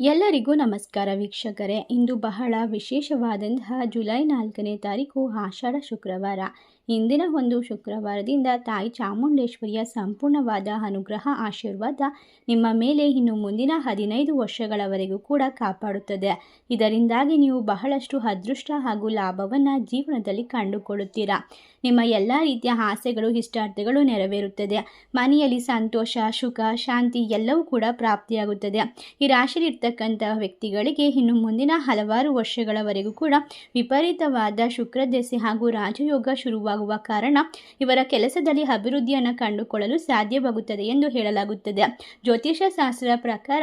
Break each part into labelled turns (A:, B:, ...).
A: ಎಲ್ಲರಿಗೂ ನಮಸ್ಕಾರ ವೀಕ್ಷಕರೇ. ಇಂದು ಬಹಳ ವಿಶೇಷವಾದಂತಹ ಜುಲೈ ನಾಲ್ಕನೇ ತಾರೀಕು ಆಷಾಢ ಶುಕ್ರವಾರ. ಇಂದಿನ ಒಂದು ಶುಕ್ರವಾರದಿಂದ ತಾಯಿ ಚಾಮುಂಡೇಶ್ವರಿಯ ಸಂಪೂರ್ಣವಾದ ಅನುಗ್ರಹ, ಆಶೀರ್ವಾದ ನಿಮ್ಮ ಮೇಲೆ ಇನ್ನು ಮುಂದಿನ ಹದಿನೈದು ವರ್ಷಗಳವರೆಗೂ ಕೂಡ ಕಾಪಾಡುತ್ತದೆ. ಇದರಿಂದಾಗಿ ನೀವು ಬಹಳಷ್ಟು ಅದೃಷ್ಟ ಹಾಗೂ ಲಾಭವನ್ನು ಜೀವನದಲ್ಲಿ ಕಂಡುಕೊಳ್ಳುತ್ತೀರಾ. ನಿಮ್ಮ ಎಲ್ಲ ರೀತಿಯ ಆಸೆಗಳು, ಇಷ್ಟಾರ್ಥಗಳು ನೆರವೇರುತ್ತದೆ. ಮನೆಯಲ್ಲಿ ಸಂತೋಷ, ಸುಖ, ಶಾಂತಿ ಎಲ್ಲವೂ ಕೂಡ ಪ್ರಾಪ್ತಿಯಾಗುತ್ತದೆ. ಈ ರಾಶಿಯಲ್ಲಿರ್ತಕ್ಕಂಥ ವ್ಯಕ್ತಿಗಳಿಗೆ ಇನ್ನು ಮುಂದಿನ ಹಲವಾರು ವರ್ಷಗಳವರೆಗೂ ಕೂಡ ವಿಪರೀತವಾದ ಶುಕ್ರದೆಸೆ ಹಾಗೂ ರಾಜಯೋಗ ಶುರುವಾಗುವ ಕಾರಣ ಇವರ ಕೆಲಸದಲ್ಲಿ ಅಭಿವೃದ್ಧಿಯನ್ನು ಕಂಡುಕೊಳ್ಳಲು ಸಾಧ್ಯವಾಗುತ್ತದೆ ಎಂದು ಹೇಳಲಾಗುತ್ತದೆ. ಜ್ಯೋತಿಷ ಶಾಸ್ತ್ರದ ಪ್ರಕಾರ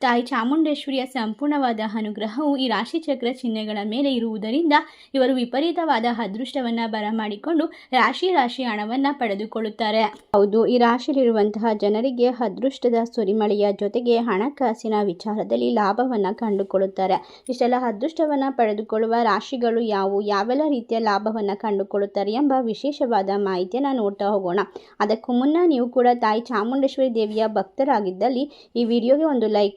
A: ತಾಯಿ ಚಾಮುಂಡೇಶ್ವರಿಯ ಸಂಪೂರ್ಣವಾದ ಅನುಗ್ರಹವು ಈ ರಾಶಿಚಕ್ರ ಚಿಹ್ನೆಗಳ ಮೇಲೆ ಇರುವುದರಿಂದ ಇವರು ವಿಪರೀತವಾದ ಅದೃಷ್ಟವನ್ನು ಬರಮಾಡಿಕೊಂಡು ರಾಶಿ ರಾಶಿ ಹಣವನ್ನು ಪಡೆದುಕೊಳ್ಳುತ್ತಾರೆ. ಹೌದು, ಈ ರಾಶಿಯಲ್ಲಿರುವಂತಹ ಜನರಿಗೆ ಅದೃಷ್ಟದ ಸುರಿಮಳೆಯ ಜೊತೆಗೆ ಹಣಕಾಸಿನ ವಿಚಾರದಲ್ಲಿ ಲಾಭವನ್ನು ಕಂಡುಕೊಳ್ಳುತ್ತಾರೆ. ಇಷ್ಟೆಲ್ಲ ಅದೃಷ್ಟವನ್ನು ಪಡೆದುಕೊಳ್ಳುವ ರಾಶಿಗಳು ಯಾವುವು, ಯಾವೆಲ್ಲ ರೀತಿಯ ಲಾಭವನ್ನು ಕಂಡುಕೊಳ್ಳುತ್ತಾರೆ ಎಂಬ ವಿಶೇಷವಾದ ಮಾಹಿತಿಯನ್ನು ನೋಡ್ತಾ ಹೋಗೋಣ. ಅದಕ್ಕೂ ಮುನ್ನ ನೀವು ಕೂಡ ತಾಯಿ ಚಾಮುಂಡೇಶ್ವರಿ ದೇವಿಯ ಭಕ್ತರಾಗಿದ್ದಲ್ಲಿ ಈ ವಿಡಿಯೋಗೆ ಒಂದು ಲೈಕ್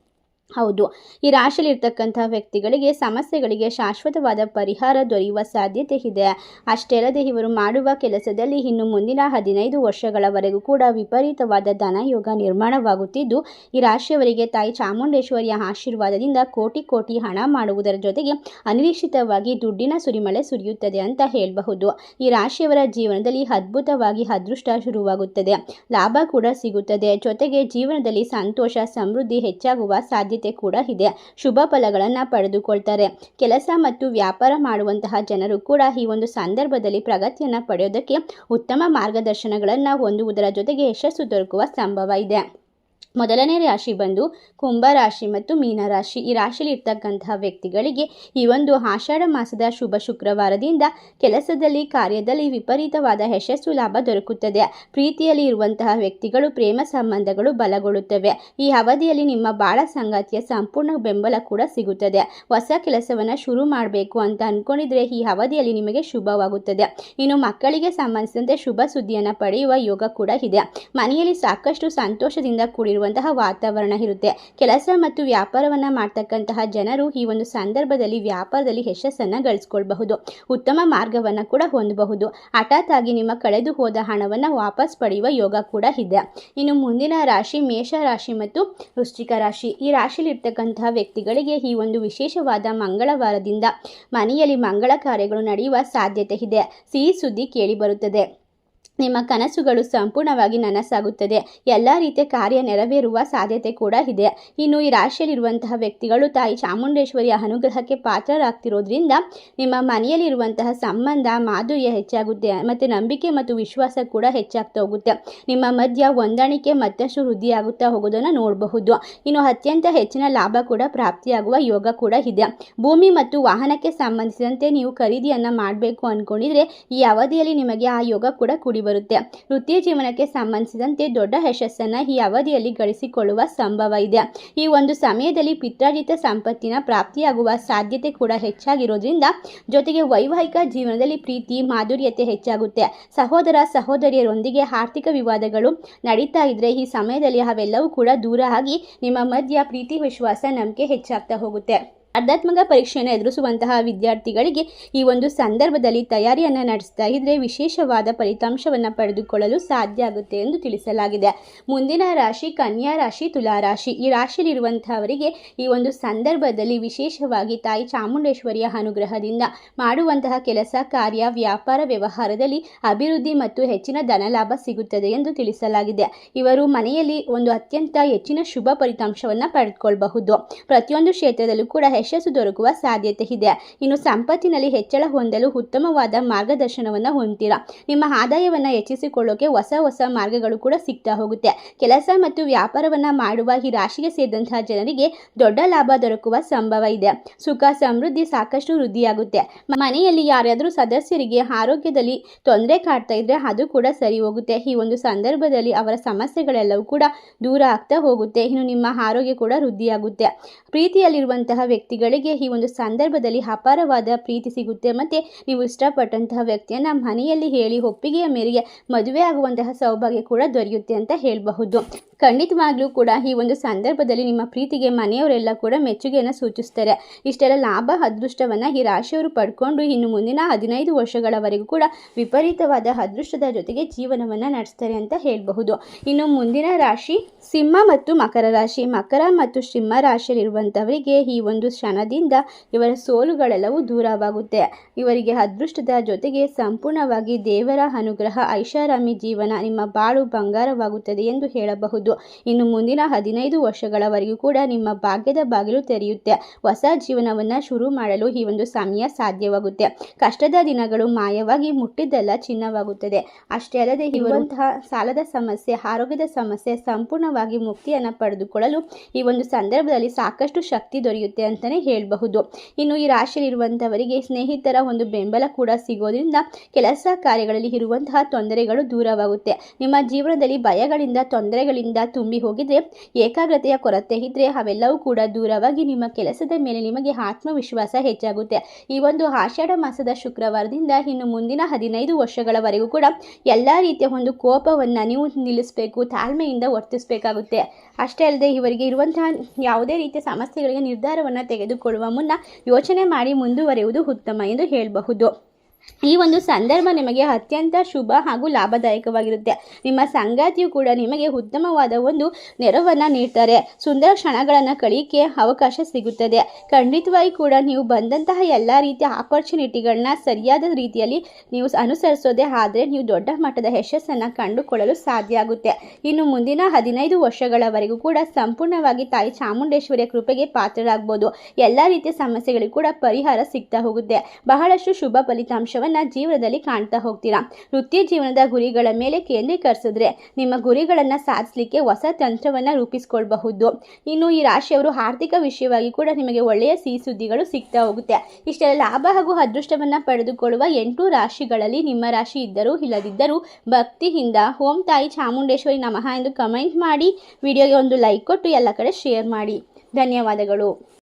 A: ಹೌದು. ಈ ರಾಶಿಯಲ್ಲಿರ್ತಕ್ಕಂಥ ವ್ಯಕ್ತಿಗಳಿಗೆ ಸಮಸ್ಯೆಗಳಿಗೆ ಶಾಶ್ವತವಾದ ಪರಿಹಾರ ದೊರೆಯುವ ಸಾಧ್ಯತೆ ಇದೆ. ಅಷ್ಟೇ ಅಲ್ಲದೆ ಇವರು ಮಾಡುವ ಕೆಲಸದಲ್ಲಿ ಇನ್ನು ಮುಂದಿನ ಹದಿನೈದು ವರ್ಷಗಳವರೆಗೂ ಕೂಡ ವಿಪರೀತವಾದ ಧನಯೋಗ ನಿರ್ಮಾಣವಾಗುತ್ತಿದ್ದು, ಈ ರಾಶಿಯವರಿಗೆ ತಾಯಿ ಚಾಮುಂಡೇಶ್ವರಿಯ ಆಶೀರ್ವಾದದಿಂದ ಕೋಟಿ ಕೋಟಿ ಹಣ ಮಾಡುವುದರ ಜೊತೆಗೆ ಅನಿರೀಕ್ಷಿತವಾಗಿ ದುಡ್ಡಿನ ಸುರಿಮಳೆ ಸುರಿಯುತ್ತದೆ ಅಂತ ಹೇಳಬಹುದು. ಈ ರಾಶಿಯವರ ಜೀವನದಲ್ಲಿ ಅದ್ಭುತವಾಗಿ ಅದೃಷ್ಟ ಶುರುವಾಗುತ್ತದೆ. ಲಾಭ ಕೂಡ ಸಿಗುತ್ತದೆ. ಜೊತೆಗೆ ಜೀವನದಲ್ಲಿ ಸಂತೋಷ, ಸಮೃದ್ಧಿ ಹೆಚ್ಚಾಗುವ ಸಾಧ್ಯತೆ ಕೂಡ ಇದೆ. ಶುಭ ಫಲಗಳನ್ನು ಪಡೆದುಕೊಳ್ತಾರೆ. ಕೆಲಸ ಮತ್ತು ವ್ಯಾಪಾರ ಮಾಡುವಂತಹ ಜನರು ಕೂಡ ಈ ಒಂದು ಸಂದರ್ಭದಲ್ಲಿ ಪ್ರಗತಿಯನ್ನು ಪಡೆಯೋದಕ್ಕೆ ಉತ್ತಮ ಮಾರ್ಗದರ್ಶನಗಳನ್ನು ಹೊಂದುವುದರ ಜೊತೆಗೆ ಯಶಸ್ಸು ದೊರಕುವ ಸಂಭವ ಇದೆ. ಮೊದಲನೇ ರಾಶಿ ಬಂದು ಕುಂಭ ರಾಶಿ ಮತ್ತು ಮೀನ ರಾಶಿ. ಈ ರಾಶಿಯಲ್ಲಿ ಇರ್ತಕ್ಕಂತಹ ವ್ಯಕ್ತಿಗಳಿಗೆ ಈ ಒಂದು ಆಷಾಢ ಮಾಸದ ಶುಭ ಶುಕ್ರವಾರದಿಂದ ಕೆಲಸದಲ್ಲಿ, ಕಾರ್ಯದಲ್ಲಿ ವಿಪರೀತವಾದ ಯಶಸ್ಸು ಲಾಭ ದೊರಕುತ್ತದೆ. ಪ್ರೀತಿಯಲ್ಲಿ ಇರುವಂತಹ ವ್ಯಕ್ತಿಗಳು ಪ್ರೇಮ ಸಂಬಂಧಗಳು ಬಲಗೊಳ್ಳುತ್ತವೆ. ಈ ಅವಧಿಯಲ್ಲಿ ನಿಮ್ಮ ಬಾಳ ಸಂಗಾತಿಯ ಸಂಪೂರ್ಣ ಬೆಂಬಲ ಕೂಡ ಸಿಗುತ್ತದೆ. ಹೊಸ ಕೆಲಸವನ್ನು ಶುರು ಮಾಡಬೇಕು ಅಂತ ಅಂದ್ಕೊಂಡಿದ್ರೆ ಈ ಅವಧಿಯಲ್ಲಿ ನಿಮಗೆ ಶುಭವಾಗುತ್ತದೆ. ಇನ್ನು ಮಕ್ಕಳಿಗೆ ಸಂಬಂಧಿಸಿದಂತೆ ಶುಭ ಸುದ್ದಿಯನ್ನು ಪಡೆಯುವ ಯೋಗ ಕೂಡ ಇದೆ. ಮನೆಯಲ್ಲಿ ಸಾಕಷ್ಟು ಸಂತೋಷದಿಂದ ಕೂಡಿರುವ ಇರುವಂತಹ ವಾತಾವರಣ ಇರುತ್ತೆ. ಕೆಲಸ ಮತ್ತು ವ್ಯಾಪಾರವನ್ನು ಮಾಡ್ತಕ್ಕಂತಹ ಜನರು ಈ ಒಂದು ಸಂದರ್ಭದಲ್ಲಿ ವ್ಯಾಪಾರದಲ್ಲಿ ಯಶಸ್ಸನ್ನು ಗಳಿಸ್ಕೊಳ್ಬಹುದು. ಉತ್ತಮ ಮಾರ್ಗವನ್ನು ಕೂಡ ಹೊಂದಬಹುದು. ಹಠಾತ್ ಆಗಿ ನಿಮ್ಮ ಕಳೆದು ಹೋದ ಹಣವನ್ನು ವಾಪಸ್ ಪಡೆಯುವ ಯೋಗ ಕೂಡ ಇದೆ. ಇನ್ನು ಮುಂದಿನ ರಾಶಿ ಮೇಷ ರಾಶಿ ಮತ್ತು ವೃಶ್ಚಿಕ ರಾಶಿ. ಈ ರಾಶಿಯಲ್ಲಿ ಇರ್ತಕ್ಕಂತಹ ವ್ಯಕ್ತಿಗಳಿಗೆ ಈ ಒಂದು ವಿಶೇಷವಾದ ಮಂಗಳವಾರದಿಂದ ಮನೆಯಲ್ಲಿ ಮಂಗಳ ಕಾರ್ಯಗಳು ನಡೆಯುವ ಸಾಧ್ಯತೆ ಇದೆ. ಸಿಹಿ ಸುದ್ದಿ ಕೇಳಿಬರುತ್ತದೆ ನಿಮ್ಮ ಕನಸುಗಳು ಸಂಪೂರ್ಣವಾಗಿ ನನಸಾಗುತ್ತದೆ. ಎಲ್ಲ ರೀತಿಯ ಕಾರ್ಯ ನೆರವೇರುವ ಸಾಧ್ಯತೆ ಕೂಡ ಇದೆ. ಇನ್ನು ಈ ರಾಶಿಯಲ್ಲಿರುವಂತಹ ವ್ಯಕ್ತಿಗಳು ತಾಯಿ ಚಾಮುಂಡೇಶ್ವರಿಯ ಅನುಗ್ರಹಕ್ಕೆ ಪಾತ್ರರಾಗ್ತಿರೋದ್ರಿಂದ ನಿಮ್ಮ ಮನೆಯಲ್ಲಿರುವಂತಹ ಸಂಬಂಧ, ಮಾಧುರ್ಯ ಹೆಚ್ಚಾಗುತ್ತೆ ಮತ್ತು ನಂಬಿಕೆ ಮತ್ತು ವಿಶ್ವಾಸ ಕೂಡ ಹೆಚ್ಚಾಗ್ತಾ ಹೋಗುತ್ತೆ. ನಿಮ್ಮ ಮಧ್ಯ ಹೊಂದಾಣಿಕೆ ಮತ್ತಷ್ಟು ವೃದ್ಧಿಯಾಗುತ್ತಾ ಹೋಗೋದನ್ನು ನೋಡಬಹುದು. ಇನ್ನು ಅತ್ಯಂತ ಹೆಚ್ಚಿನ ಲಾಭ ಕೂಡ ಪ್ರಾಪ್ತಿಯಾಗುವ ಯೋಗ ಕೂಡ ಇದೆ. ಭೂಮಿ ಮತ್ತು ವಾಹನಕ್ಕೆ ಸಂಬಂಧಿಸಿದಂತೆ ನೀವು ಖರೀದಿಯನ್ನು ಮಾಡಬೇಕು ಅಂದ್ಕೊಂಡಿದ್ರೆ ಈ ಅವಧಿಯಲ್ಲಿ ನಿಮಗೆ ಆ ಯೋಗ ಕೂಡ ಕೂಡಿ ಬರುತ್ತೆ. ವೃತ್ತಿ ಜೀವನಕ್ಕೆ ಸಂಬಂಧಿಸಿದಂತೆ ದೊಡ್ಡ ಯಶಸ್ಸನ್ನು ಈ ಅವಧಿಯಲ್ಲಿ ಗಳಿಸಿಕೊಳ್ಳುವ ಸಂಭವ ಇದೆ. ಈ ಒಂದು ಸಮಯದಲ್ಲಿ ಪಿತ್ರಾರ್ಜಿತ ಸಂಪತ್ತಿನ ಪ್ರಾಪ್ತಿಯಾಗುವ ಸಾಧ್ಯತೆ ಕೂಡ ಹೆಚ್ಚಾಗಿರೋದ್ರಿಂದ ಜೊತೆಗೆ ವೈವಾಹಿಕ ಜೀವನದಲ್ಲಿ ಪ್ರೀತಿ, ಮಾಧುರ್ಯತೆ ಹೆಚ್ಚಾಗುತ್ತೆ. ಸಹೋದರ, ಸಹೋದರಿಯರೊಂದಿಗೆ ಆರ್ಥಿಕ ವಿವಾದಗಳು ನಡೀತಾ ಇದ್ರೆ ಈ ಸಮಯದಲ್ಲಿ ಅವೆಲ್ಲವೂ ಕೂಡ ದೂರ ಆಗಿ ನಿಮ್ಮ ಮಧ್ಯ ಪ್ರೀತಿ, ವಿಶ್ವಾಸ, ನಂಬಿಕೆ ಹೆಚ್ಚಾಗ್ತಾ ಹೋಗುತ್ತೆ. ಸ್ಪರ್ಧಾತ್ಮಕ ಪರೀಕ್ಷೆಯನ್ನು ಎದುರಿಸುವಂತಹ ವಿದ್ಯಾರ್ಥಿಗಳಿಗೆ ಈ ಒಂದು ಸಂದರ್ಭದಲ್ಲಿ ತಯಾರಿಯನ್ನು ನಡೆಸ್ತಾ ಇದ್ದರೆ ವಿಶೇಷವಾದ ಫಲಿತಾಂಶವನ್ನು ಪಡೆದುಕೊಳ್ಳಲು ಸಾಧ್ಯ ಆಗುತ್ತೆ ಎಂದು ತಿಳಿಸಲಾಗಿದೆ. ಮುಂದಿನ ರಾಶಿ, ಕನ್ಯಾ ರಾಶಿ, ತುಲಾ ರಾಶಿ. ಈ ರಾಶಿಯಲ್ಲಿರುವಂತಹವರಿಗೆ ಈ ಒಂದು ಸಂದರ್ಭದಲ್ಲಿ ವಿಶೇಷವಾಗಿ ತಾಯಿ ಚಾಮುಂಡೇಶ್ವರಿಯ ಅನುಗ್ರಹದಿಂದ ಮಾಡುವಂತಹ ಕೆಲಸ, ಕಾರ್ಯ, ವ್ಯಾಪಾರ ವ್ಯವಹಾರದಲ್ಲಿ ಅಭಿವೃದ್ಧಿ ಮತ್ತು ಹೆಚ್ಚಿನ ಧನಲಾಭ ಸಿಗುತ್ತದೆ ಎಂದು ತಿಳಿಸಲಾಗಿದೆ. ಇವರು ಮನೆಯಲ್ಲಿ ಒಂದು ಅತ್ಯಂತ ಹೆಚ್ಚಿನ ಶುಭ ಫಲಿತಾಂಶವನ್ನು ಪಡೆದುಕೊಳ್ಳಬಹುದು ಪ್ರತಿಯೊಂದು ಕ್ಷೇತ್ರದಲ್ಲೂ ಕೂಡ ಯಶಸ್ಸು ದೊರಕುವ ಸಾಧ್ಯತೆ ಇದೆ. ಇನ್ನು ಸಂಪತ್ತಿನಲ್ಲಿ ಹೆಚ್ಚಳ ಹೊಂದಲು ಉತ್ತಮವಾದ ಮಾರ್ಗದರ್ಶನವನ್ನು ಹೊಂದಿರ. ನಿಮ್ಮ ಆದಾಯವನ್ನು ಹೆಚ್ಚಿಸಿಕೊಳ್ಳೋಕೆ ಹೊಸ ಹೊಸ ಮಾರ್ಗಗಳು ಕೂಡ ಸಿಗ್ತಾ ಹೋಗುತ್ತೆ. ಕೆಲಸ ಮತ್ತು ವ್ಯಾಪಾರವನ್ನು ಮಾಡುವ ಈ ರಾಶಿಗೆ ಸೇರಿದಂತಹ ಜನರಿಗೆ ದೊಡ್ಡ ಲಾಭ ದೊರಕುವ ಸಂಭವ ಇದೆ. ಸುಖ, ಸಮೃದ್ಧಿ ಸಾಕಷ್ಟು ವೃದ್ಧಿಯಾಗುತ್ತೆ. ಮನೆಯಲ್ಲಿ ಯಾರಾದರೂ ಸದಸ್ಯರಿಗೆ ಆರೋಗ್ಯದಲ್ಲಿ ತೊಂದರೆ ಕಾಡ್ತಾ ಇದ್ರೆ ಅದು ಕೂಡ ಸರಿ ಹೋಗುತ್ತೆ. ಈ ಒಂದು ಸಂದರ್ಭದಲ್ಲಿ ಅವರ ಸಮಸ್ಯೆಗಳೆಲ್ಲವೂ ಕೂಡ ದೂರ ಆಗ್ತಾ ಹೋಗುತ್ತೆ. ಇನ್ನು ನಿಮ್ಮ ಆರೋಗ್ಯ ಕೂಡ ವೃದ್ಧಿಯಾಗುತ್ತೆ. ಪ್ರೀತಿಯಲ್ಲಿರುವಂತಹ ವ್ಯಕ್ತಿ ವ್ಯಕ್ತಿಗಳಿಗೆ ಈ ಒಂದು ಸಂದರ್ಭದಲ್ಲಿ ಅಪಾರವಾದ ಪ್ರೀತಿ ಸಿಗುತ್ತೆ. ಮತ್ತು ನೀವು ಇಷ್ಟಪಟ್ಟಂತಹ ವ್ಯಕ್ತಿಯನ್ನು ಮನೆಯಲ್ಲಿ ಹೇಳಿ ಒಪ್ಪಿಗೆಯ ಮೇರೆಗೆ ಮದುವೆ ಆಗುವಂತಹ ಸೌಭಾಗ್ಯ ಕೂಡ ದೊರೆಯುತ್ತೆ ಅಂತ ಹೇಳಬಹುದು. ಖಂಡಿತವಾಗ್ಲೂ ಕೂಡ ಈ ಒಂದು ಸಂದರ್ಭದಲ್ಲಿ ನಿಮ್ಮ ಪ್ರೀತಿಗೆ ಮನೆಯವರೆಲ್ಲ ಕೂಡ ಮೆಚ್ಚುಗೆಯನ್ನು ಸೂಚಿಸ್ತಾರೆ. ಇಷ್ಟೆಲ್ಲ ಲಾಭ, ಅದೃಷ್ಟವನ್ನು ಈ ರಾಶಿಯವರು ಪಡ್ಕೊಂಡು ಇನ್ನು ಮುಂದಿನ ಹದಿನೈದು ವರ್ಷಗಳವರೆಗೂ ಕೂಡ ವಿಪರೀತವಾದ ಅದೃಷ್ಟದ ಜೊತೆಗೆ ಜೀವನವನ್ನು ನಡೆಸ್ತಾರೆ ಅಂತ ಹೇಳಬಹುದು. ಇನ್ನು ಮುಂದಿನ ರಾಶಿ, ಸಿಂಹ ಮತ್ತು ಮಕರ ರಾಶಿ. ಮಕರ ಮತ್ತು ಸಿಂಹ ರಾಶಿಯಲ್ಲಿರುವಂಥವರಿಗೆ ಈ ಒಂದು ಕ್ಷಣದಿಂದ ಇವರ ಸೋಲುಗಳೆಲ್ಲವೂ ದೂರವಾಗುತ್ತೆ. ಇವರಿಗೆ ಅದೃಷ್ಟದ ಜೊತೆಗೆ ಸಂಪೂರ್ಣವಾಗಿ ದೇವರ ಅನುಗ್ರಹ, ಐಷಾರಾಮಿ ಜೀವನ ನಿಮ್ಮ ಬಾಳು ಬಂಗಾರವಾಗುತ್ತದೆ ಎಂದು ಹೇಳಬಹುದು. ಇನ್ನು ಮುಂದಿನ ಹದಿನೈದು ವರ್ಷಗಳವರೆಗೂ ಕೂಡ ನಿಮ್ಮ ಭಾಗ್ಯದ ಬಾಗಿಲು ತೆರೆಯುತ್ತೆ. ಹೊಸ ಜೀವನವನ್ನು ಶುರು ಮಾಡಲು ಈ ಒಂದು ಸಮಯ ಸಾಧ್ಯವಾಗುತ್ತೆ. ಕಷ್ಟದ ದಿನಗಳು ಮಾಯವಾಗಿ ಮುಟ್ಟಿದ್ದೆಲ್ಲ ಚಿನ್ನವಾಗುತ್ತದೆ. ಅಷ್ಟೇ ಅಲ್ಲದೆ ಇರುವಂತಹ ಸಾಲದ ಸಮಸ್ಯೆ, ಆರೋಗ್ಯದ ಸಮಸ್ಯೆ, ಸಂಪೂರ್ಣವಾಗಿ ಮುಕ್ತಿಯನ್ನು ಪಡೆದುಕೊಳ್ಳಲು ಈ ಒಂದು ಸಂದರ್ಭದಲ್ಲಿ ಸಾಕಷ್ಟು ಶಕ್ತಿ ದೊರೆಯುತ್ತೆ ಅಂತಲೇ ಹೇಳಬಹುದು. ಇನ್ನು ಈ ರಾಶಿಯಲ್ಲಿರುವಂಥವರಿಗೆ ಸ್ನೇಹಿತರ ಒಂದು ಬೆಂಬಲ ಕೂಡ ಸಿಗೋದ್ರಿಂದ ಕೆಲಸ ಕಾರ್ಯಗಳಲ್ಲಿ ಇರುವಂತಹ ತೊಂದರೆಗಳು ದೂರವಾಗುತ್ತೆ. ನಿಮ್ಮ ಜೀವನದಲ್ಲಿ ಭಯಗಳಿಂದ, ತೊಂದರೆಗಳಿಂದ ತುಂಬಿ ಹೋಗಿದ್ರೆ, ಏಕಾಗ್ರತೆಯ ಕೊರತೆ ಇದ್ರೆ ಅವೆಲ್ಲವೂ ಕೂಡ ದೂರವಾಗಿ ನಿಮ್ಮ ಕೆಲಸದ ಮೇಲೆ ನಿಮಗೆ ಆತ್ಮವಿಶ್ವಾಸ ಹೆಚ್ಚಾಗುತ್ತೆ. ಈ ಒಂದು ಆಷಾಢ ಮಾಸದ ಶುಕ್ರವಾರದಿಂದ ಇನ್ನು ಮುಂದಿನ ಹದಿನೈದು ವರ್ಷಗಳವರೆಗೂ ಕೂಡ ಎಲ್ಲ ರೀತಿಯ ಒಂದು ಕೋಪವನ್ನು ನೀವು ನಿಲ್ಲಿಸಬೇಕು, ತಾಳ್ಮೆಯಿಂದ ವರ್ತಿಸಬೇಕಾಗುತ್ತೆ. ಅಷ್ಟೇ ಅಲ್ಲದೆ ಇವರಿಗೆ ಇರುವಂತಹ ಯಾವುದೇ ರೀತಿಯ ಸಮಸ್ಯೆಗಳಿಗೆ ನಿರ್ಧಾರವನ್ನು ತೆಗೆದುಕೊಳ್ಳುವ ಮುನ್ನ ಯೋಚನೆ ಮಾಡಿ ಮುಂದುವರೆಯುವುದು ಉತ್ತಮ ಎಂದು ಹೇಳಬಹುದು. ಈ ಒಂದು ಸಂದರ್ಭ ನಿಮಗೆ ಅತ್ಯಂತ ಶುಭ ಹಾಗೂ ಲಾಭದಾಯಕವಾಗಿರುತ್ತೆ. ನಿಮ್ಮ ಸಂಗಾತಿಯು ಕೂಡ ನಿಮಗೆ ಉತ್ತಮವಾದ ಒಂದು ನೆರವನ್ನು ನೀಡ್ತಾರೆ. ಸುಂದರ ಕ್ಷಣಗಳನ್ನು ಕಳಿಕೆ ಅವಕಾಶ ಸಿಗುತ್ತದೆ. ಖಂಡಿತವಾಗಿ ಕೂಡ ನೀವು ಬಂದಂತಹ ಎಲ್ಲ ರೀತಿಯ ಆಪರ್ಚುನಿಟಿಗಳನ್ನ ಸರಿಯಾದ ರೀತಿಯಲ್ಲಿ ನೀವು ಅನುಸರಿಸೋದೇ ಆದರೆ ನೀವು ದೊಡ್ಡ ಮಟ್ಟದ ಯಶಸ್ಸನ್ನು ಕಂಡುಕೊಳ್ಳಲು ಸಾಧ್ಯ ಆಗುತ್ತೆ. ಇನ್ನು ಮುಂದಿನ ಹದಿನೈದು ವರ್ಷಗಳವರೆಗೂ ಕೂಡ ಸಂಪೂರ್ಣವಾಗಿ ತಾಯಿ ಚಾಮುಂಡೇಶ್ವರಿಯ ಕೃಪೆಗೆ ಪಾತ್ರರಾಗ್ಬೋದು. ಎಲ್ಲ ರೀತಿಯ ಸಮಸ್ಯೆಗಳಿಗೂ ಕೂಡ ಪರಿಹಾರ ಸಿಗ್ತಾ ಹೋಗುತ್ತೆ. ಬಹಳಷ್ಟು ಶುಭ ಫಲಿತಾಂಶವನ್ನು ಜೀವನದಲ್ಲಿ ಕಾಣ್ತಾ ಹೋಗ್ತೀರಾ? ವೃತ್ತಿ ಜೀವನದ ಗುರಿಗಳ ಮೇಲೆ ಕೇಂದ್ರೀಕರಿಸಿದ್ರೆ ನಿಮ್ಮ ಗುರಿಗಳನ್ನು ಸಾಧಿಸಲಿಕ್ಕೆ ಹೊಸ ತಂತ್ರವನ್ನ ರೂಪಿಸ್ಕೊಳ್ಬಹುದು. ಇನ್ನು ಈ ರಾಶಿಯವರು ಆರ್ಥಿಕ ವಿಷಯವಾಗಿ ಕೂಡ ನಿಮಗೆ ಒಳ್ಳೆಯ ಸಿಹಿ ಸುದ್ದಿಗಳು ಸಿಗ್ತಾ ಹೋಗುತ್ತೆ. ಇಷ್ಟೆಲ್ಲ ಲಾಭ ಹಾಗೂ ಅದೃಷ್ಟವನ್ನು ಪಡೆದುಕೊಳ್ಳುವ ಎಂಟು ರಾಶಿಗಳಲ್ಲಿ ನಿಮ್ಮ ರಾಶಿ ಇದ್ದರೂ ಇಲ್ಲದಿದ್ದರೂ ಭಕ್ತಿಯಿಂದ ಓಂ ತಾಯಿ ಚಾಮುಂಡೇಶ್ವರಿ ನಮಃ ಎಂದು ಕಮೆಂಟ್ ಮಾಡಿ, ವಿಡಿಯೋಗೆ ಒಂದು ಲೈಕ್ ಕೊಟ್ಟು ಎಲ್ಲ ಕಡೆ ಶೇರ್ ಮಾಡಿ. ಧನ್ಯವಾದಗಳು.